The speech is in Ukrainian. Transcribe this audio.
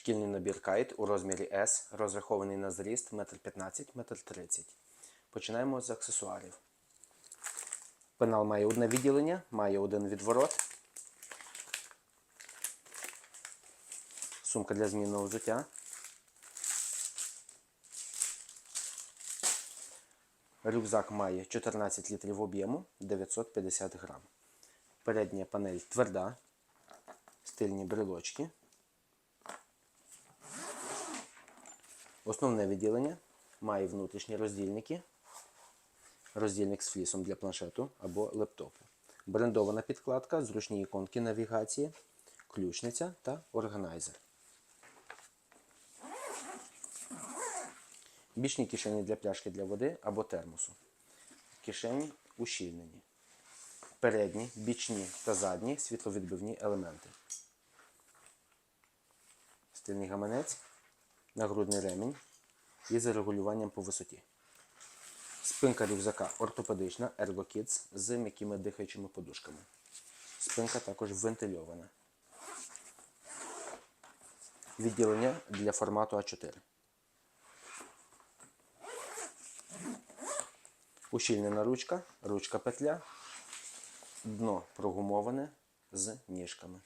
Шкільний набір кайт у розмірі S, розрахований на зріст 1,15 1,30 м. Починаємо з аксесуарів. Пенал має одне відділення, має один відворот. Сумка для змінного взуття. Рюкзак має 14 літрів об'єму 950 грам. Передня панель тверда, стильні брелочки. Основне відділення має внутрішні роздільники, роздільник з флісом для планшету або лептопу, брендована підкладка, зручні іконки навігації, ключниця та органайзер. Бічні кишені для пляшки для води або термосу. Кишені ущільнені. Передні, бічні та задні світловідбивні елементи. Стильний гаманець, нагрудний ремінь із регулюванням по висоті. Спинка рюкзака ортопедична Ergo Kids з м'якими дихаючими подушками. Спинка також вентильована. Відділення для формату А4. Ущільнена ручка, ручка петля, дно прогумоване з ніжками.